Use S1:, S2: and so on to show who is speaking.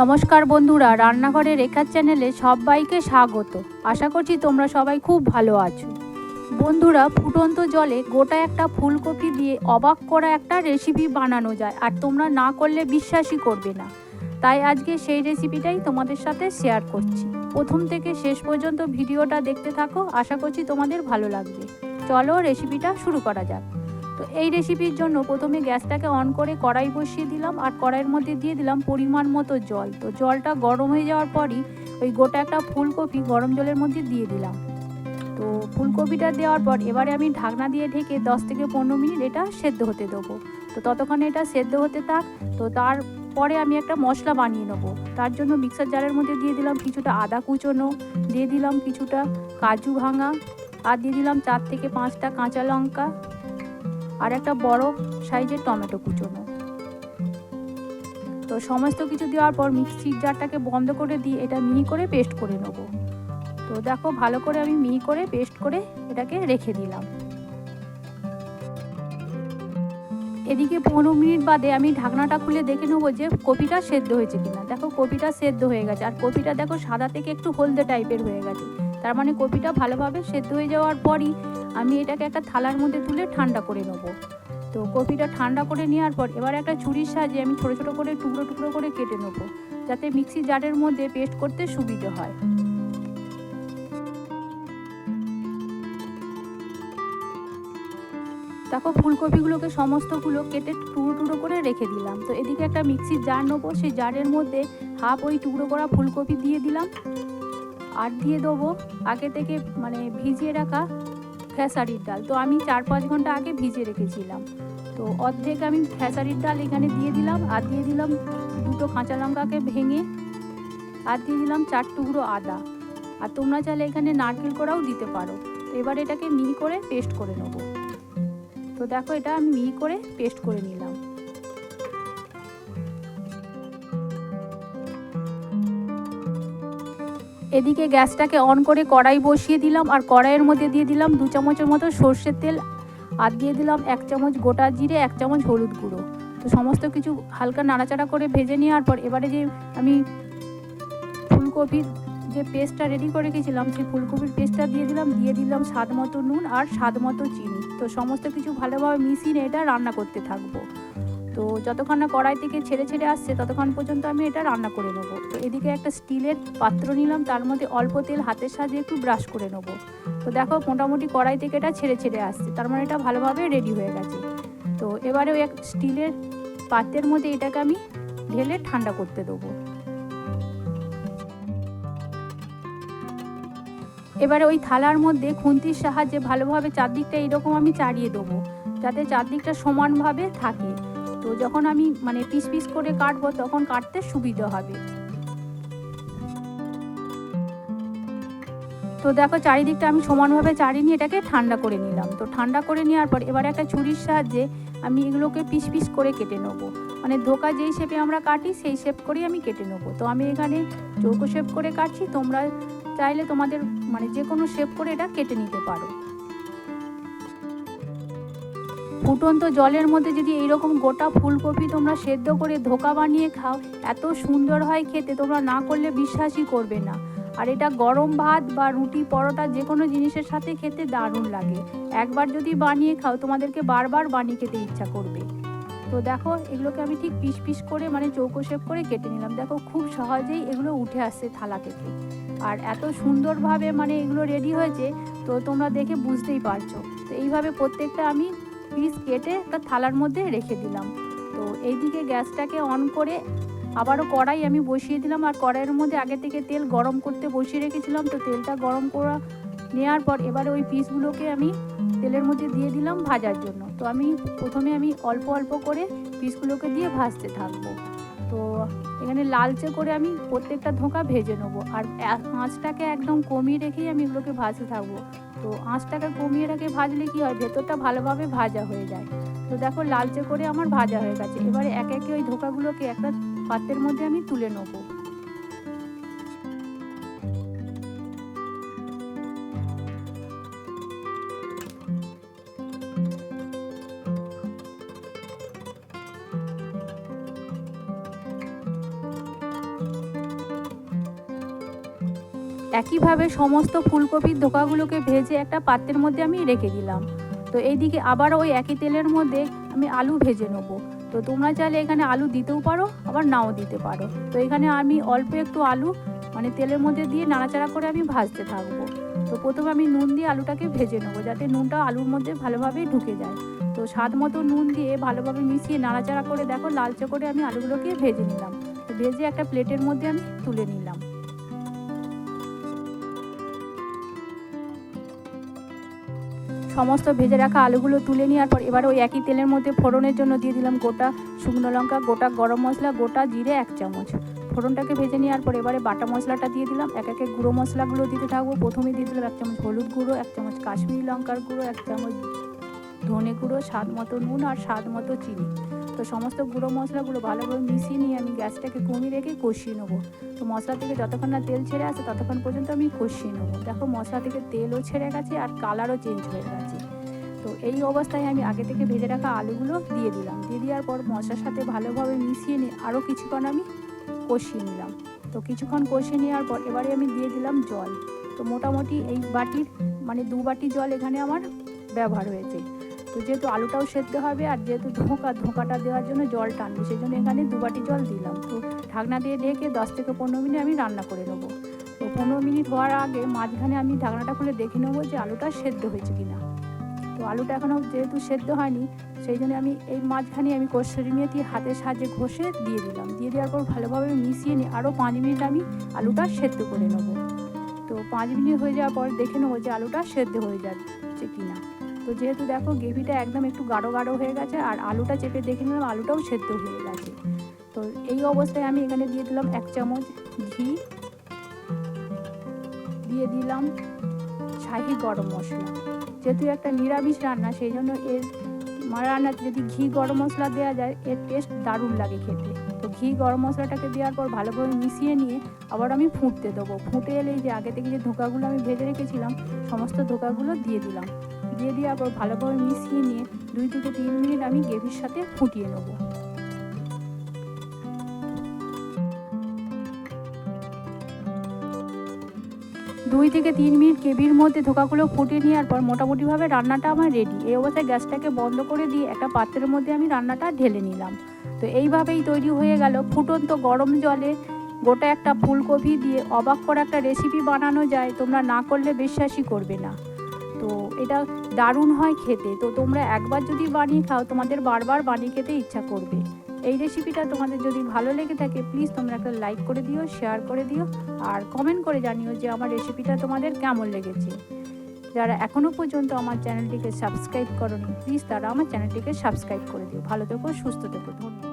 S1: নমস্কার বন্ধুরা রান্নাঘরে রেখার চ্যানেলে সবাইকে স্বাগত। আশা করছি তোমরা সবাই খুব ভালো আছো। বন্ধুরা, ফুটন্ত জলে গোটা একটা ফুলকপি দিয়ে অবাক করা একটা রেসিপি বানানো যায়, আর তোমরা না করলে বিশ্বাসই করবে না। তাই আজকে সেই রেসিপিটাই তোমাদের সাথে শেয়ার করছি। প্রথম থেকে শেষ পর্যন্ত ভিডিওটা দেখতে থাকো, আশা করছি তোমাদের ভালো লাগবে। চলো রেসিপিটা শুরু করা যাক। তো এই রেসিপির জন্য প্রথমে গ্যাসটাকে অন করে কড়াই বসিয়ে দিলাম আর কড়াইয়ের মধ্যে দিয়ে দিলাম পরিমাণ মতো জল। তো জলটা গরম হয়ে যাওয়ার পরই ওই গোটা একটা ফুলকপি গরম জলের মধ্যে দিয়ে দিলাম। তো ফুলকপিটা দেওয়ার পর এবারে আমি ঢাকনা দিয়ে ঢেকে দশ থেকে পনেরো মিনিট এটা সেদ্ধ হতে দেবো। তো ততক্ষণে এটা সেদ্ধ হতে থাক। তো তারপরে আমি একটা মশলা বানিয়ে নেব। তার জন্য মিক্সার জারের মধ্যে দিয়ে দিলাম কিছুটা আদা কুচোনো, দিয়ে দিলাম কিছুটা কাজু ভাঙা আর দিয়ে দিলাম চার থেকে পাঁচটা কাঁচা লঙ্কা আর একটা বড় সাইজের টমেটো কুচোনো। তো সমস্ত কিছু দেওয়ার পর মিক্সির জারটাকে বন্ধ করে দিয়ে এটা মিহি করে পেস্ট করে নেব। তো দেখো ভালো করে আমি মিহি করে পেস্ট করে এটাকে রেখে দিলাম। এদিকে পনেরো মিনিট বাদে আমি ঢাকনাটা খুলে দেখে নেব যে কপিটা সেদ্ধ হয়েছে কিনা। দেখো কপিটা সেদ্ধ হয়ে গেছে। আর কপিটা দেখো সাদা থেকে একটু হলদে টাইপের হয়ে গেছে। তার মানে কপিটা ভালোভাবে সেদ্ধ হয়ে যাওয়ার পরই আমি এটাকে একটা থালার মধ্যে তুলে ঠান্ডা করে নেব। তো কপিটা ঠান্ডা করে নেওয়ার পর এবার একটা ছুরির সাহায্যে আমি ছোটো ছোটো করে টুকরো টুকরো করে কেটে নেব, যাতে মিক্সি জারের মধ্যে পেস্ট করতে সুবিধে হয়। দেখো ফুলকপিগুলোকে সমস্তগুলো কেটে টুকরো টুকরো করে রেখে দিলাম। তো এদিকে একটা মিক্সির জার নেব, সেই জারের মধ্যে হাফ ওই টুকরো করা ফুলকপি দিয়ে দিলাম। আর দিয়ে দেবো। আগে থেকে মানে ভিজিয়ে রাখা খেসারির ডাল। তো আমি চার পাঁচ ঘণ্টা আগে ভিজিয়ে রেখেছিলাম। তো অর্ধেক আমি খেসারির ডাল এখানে দিয়ে দিলাম, আর দিয়ে দিলাম দুটো কাঁচা লঙ্কাকে ভেঙে, আর দিয়ে দিলাম চার টুকরো আদা। আর তোমরা চাইলে এখানে নারকেল করাও দিতে পারো। এবার এটাকে মিহি করে পেস্ট করে নেব। তো দেখো এটা আমি মিহি করে পেস্ট করে নিলাম। এদিকে গ্যাসটাকে অন করে কড়াই বসিয়ে দিলাম আর কড়াইয়ের মধ্যে দিয়ে দিলাম দু চামচের মতো সর্ষের তেল আর দিয়ে দিলাম এক চামচ গোটা জিরে, এক চামচ হলুদ গুঁড়ো। তো সমস্ত কিছু হালকা নাড়াচাড়া করে ভেজে নেওয়ার পর এবারে যে আমি ফুলকপির যে পেস্টটা রেডি করে রেখেছিলাম, সেই ফুলকপির পেস্টটা দিয়ে দিলাম দিয়ে দিলাম স্বাদ মতো নুন আর স্বাদ মতো চিনি। তো সমস্ত কিছু ভালোভাবে মিশিয়ে এটা রান্না করতে থাকব। তো যতক্ষণ না কড়াই থেকে ছেড়ে ছেড়ে আসছে, ততক্ষণ পর্যন্ত আমি এটা রান্না করে নেব। এদিকে একটা স্টিলের পাত্র নিলাম, তার মধ্যে অল্প তেল হাতের সাহায্যে একটু ব্রাশ করে নেব। তো দেখো, মোটামুটি কড়াই থেকে এটা ছেড়ে ছেড়ে আসছে। তার মানে এটা ভালোভাবে রেডি হয়ে গেছে। তো এবারে ওই এক স্টিলের পাত্রের মধ্যে এটাকে আমি ঢেলে ঠান্ডা করতে দেবো। এবারে ওই থালার মধ্যে খুন্তির সাহায্যে ভালোভাবে চারদিকটা এইরকম আমি চাড়িয়ে দেবো, যাতে চারদিকটা সমানভাবে থাকে। তো যখন আমি মানে পিস পিস করে কাটবো, তখন কাটতে সুবিধা হবে। তো দেখো চারিদিকটা আমি সমানভাবে চাড়িয়ে নিয়ে এটাকে ঠান্ডা করে নিলাম। তো ঠান্ডা করে নেওয়ার পর এবার একটা ছুরির সাহায্যে আমি এগুলোকে পিস পিস করে কেটে নেব। মানে ধোকা যেই শেপে আমরা কাটি, সেই শেপ করেই আমি কেটে নেব। তো আমি এখানে চৌকো শেপ করে কাটছি। তোমরা চাইলে তোমাদের মানে যে কোনো শেপ করে এটা কেটে নিতে পারো। ফুটন্ত জলের মধ্যে যদি এইরকম গোটা ফুলকপি তোমরা সেদ্ধ করে ধোকা বানিয়ে খাও, এত সুন্দর হয় খেতে। তোমরা না করলে বিশ্বাসই করবে না। আর এটা গরম ভাত বা রুটি, পরোটা যে কোনো জিনিসের সাথে খেতে দারুণ লাগে। একবার যদি বানিয়ে খাও, তোমাদেরকে বারবার বানিয়ে খেতে ইচ্ছা করবে। তো দেখো, এগুলোকে আমি ঠিক পিস পিস করে মানে চৌকো শেপ করে কেটে নিলাম। দেখো, খুব সহজেই এগুলো উঠে আসছে থালা থেকে। আর এত সুন্দরভাবে মানে এগুলো রেডি হয়েছে, তো তোমরা দেখে বুঝতেই পারছ। তো এইভাবে প্রত্যেকটা আমি পিস কেটে একটা থালার মধ্যে রেখে দিলাম। তো এইদিকে গ্যাসটাকে অন করে আবারও কড়াই আমি বসিয়ে দিলাম আর কড়াইয়ের মধ্যে আগে থেকে তেল গরম করতে বসিয়ে রেখেছিলাম। তো তেলটা গরম করা নেওয়ার পর এবারে ওই পিসগুলোকে আমি তেলের মধ্যে দিয়ে দিলাম ভাজার জন্য। তো আমি প্রথমে আমি অল্প অল্প করে পিসগুলোকে দিয়ে ভাজতে থাকব। তো এখানে লালচে করে আমি প্রত্যেকটা ধোঁকা ভেজে নেব। আর আঁচটাকে একদম কমিয়ে রেখেই আমি এগুলোকে ভাজতে থাকব। তো আঁচটাকে কমিয়ে রেখে ভাজলে কি হয়? ভেতরটা ভালোভাবে ভাজা হয়ে যায়। তো দেখো লালচে করে আমার ভাজা হয়ে গেছে। এবারে এক একে ওই ধোকাগুলোকে একটা পাত্রের মধ্যে আমি তুলে নেব। একইভাবে সমস্ত ফুলকপির ধোকাগুলোকে ভেজে একটা পাত্রের মধ্যে আমি রেখে দিলাম। তো এইদিকে আবার ওই একই তেলের মধ্যে আমি আলু ভেজে নেব। তো তোমরা চাইলে এখানে আলু দিতেও পারো, আবার নাও দিতে পারো। তো এখানে আমি অল্প একটু আলু মানে তেলের মধ্যে দিয়ে নাড়াচাড়া করে আমি ভাজতে থাকব। তো প্রথমে আমি নুন দিয়ে আলুটাকে ভেজে নেব, যাতে নুনটা আলুর মধ্যে ভালোভাবে ঢুকে যায়। তো স্বাদ মতো নুন দিয়ে ভালোভাবে মিশিয়ে নাড়াচাড়া করে দেখো, লালচে করে আমি আলুগুলোকে ভেজে নিলাম। তো ভেজে একটা প্লেটের মধ্যে আমি তুলে নিলাম। সমস্ত ভেজে রাখা আলুগুলো তুলে নেওয়ার পর এবার ওই একই তেলের মধ্যে ফোড়নের জন্য দিয়ে দিলাম গোটা শুকনো লঙ্কা, গোটা গরম মশলা, গোটা জিরে এক চামচ। ফোড়নটাকে ভেজে নেওয়ার পর এবারে বাটা মশলাটা দিয়ে দিলাম। এক একে গুঁড়ো মশলাগুলো দিতে থাকব। প্রথমে দিয়ে দিলাম এক চামচ হলুদ গুঁড়ো, এক চামচ কাশ্মীরি লঙ্কার গুঁড়ো, এক চামচ ধনে গুঁড়ো, স্বাদ মতো নুন আর স্বাদ মতো চিনি। তো সমস্ত গুঁড়ো মশলাগুলো ভালোভাবে মিশিয়ে নিয়ে আমি গ্যাসটাকে কমিয়ে রেখে কষিয়ে নেব। তো মশলা থেকে যতক্ষণ না তেল ছেড়ে আসে ততক্ষণ পর্যন্ত আমি কষিয়ে নেব। দেখো মশলা থেকে তেলও ছেড়ে গেছে আর কালারও চেঞ্জ হয়ে গেছে। তো এই অবস্থায় আমি আগে থেকে ভেজে রাখা আলুগুলো দিয়ে দিলাম। দিয়ে দেওয়ার পর মশলার সাথে ভালোভাবে মিশিয়ে নিয়ে আরও কিছুক্ষণ আমি কষিয়ে নিলাম। তো কিছুক্ষণ কষিয়ে নেওয়ার পর এবারে আমি দিয়ে দিলাম জল। তো মোটামুটি এই বাটির মানে দু বাটি জল এখানে আমার ব্যবহার হয়েছে। তো যেহেতু আলুটাও সেদ্ধ হবে আর যেহেতু ধোঁকা, ধোঁকাটা দেওয়ার জন্য জল টানবে সেই জন্য এখানে দু বাটি জল দিলাম। তো ঢাকনা দিয়ে ঢেকে দশ থেকে পনেরো মিনিট আমি রান্না করে নেব। তো পনেরো মিনিট হওয়ার আগে মাঝখানে আমি ঢাকনাটা খুলে দেখে নেব যে আলুটা সেদ্ধ হয়েছে কিনা। তো আলুটা এখনও যেহেতু সেদ্ধ হয়নি, সেই জন্য আমি এই মাঝখানে আমি কষারি মেথি হাতের সাহায্যে ঘষে দিয়ে দিলাম। দিয়ে দেওয়ার পর ভালোভাবে মিশিয়ে নিয়ে আরও পাঁচ মিনিট আমি আলুটা সেদ্ধ করে নেব। তো পাঁচ মিনিট হয়ে যাওয়ার পর দেখে নেব যে আলুটা সেদ্ধ হয়ে যাচ্ছে কিনা। তো যেহেতু দেখো গ্রেভিটা একদম একটু গাঢ় গাঢ় হয়ে গেছে আর আলুটা চেপে দেখে নিলাম আলুটাও সেদ্ধ হয়ে গেছে। তো এই অবস্থায় আমি এখানে দিয়ে দিলাম এক চামচ ঘি, দিয়ে দিলাম শাহি গরম মশলা। যেহেতু একটা নিরামিষ রান্না, সেই জন্য এর রান্নাতে যদি ঘি গরম মশলা দেওয়া যায়, এর টেস্ট দারুণ লাগে খেতে। তো ঘি গরম মশলাটাকে দেওয়ার পর ভালোভাবে মিশিয়ে নিয়ে আবার আমি ফুটতে দেবো। ফুটে এলেই যে আগে থেকে যে ধোকাগুলো আমি ভেজে রেখেছিলাম, সমস্ত ধোকাগুলো দিয়ে দিলাম। দিয়ে দেওয়ার পর ভালোভাবে মিশিয়ে নিয়ে দুই থেকে তিন মিনিট আমি গ্রেভির সাথে ফুটিয়ে নেব। দুই থেকে তিন মিনিট কেবির মধ্যে ধোকাগুলো ফুটিয়ে নেওয়ার পর মোটামুটিভাবে রান্নাটা আমার রেডি এই অবস্থায় গ্যাসটাকে বন্ধ করে দিয়ে একটা পাত্রের মধ্যে আমি রান্নাটা ঢেলে নিলাম। তো এইভাবেই তৈরি হয়ে গেল ফুটন্ত গরম জলে গোটা একটা ফুলকপি দিয়ে অবাক করে একটা রেসিপি বানানো যায়। তোমরা না করলে বিশ্বাসই করবে না। তো এটা দারুণ হয় খেতে। তো তোমরা একবার যদি বানিয়ে খাও, তোমাদের বারবার বানিয়ে খেতে ইচ্ছা করবে। এই রেসিপিটা তোমাদের যদি ভালো লেগে থাকে প্লিজ তোমরা একটা লাইক করে দিও শেয়ার করে দিও, আর কমেন্ট করে জানিও যে আমার রেসিপিটা তোমাদের কেমন লেগেছে। যারা এখনও পর্যন্ত আমার চ্যানেলটিকে সাবস্ক্রাইব করনি প্লিজ তারা আমার চ্যানেলটিকে সাবস্ক্রাইব করে দিও। ভালো থেকো, সুস্থ থেকো, ধন্যবাদ।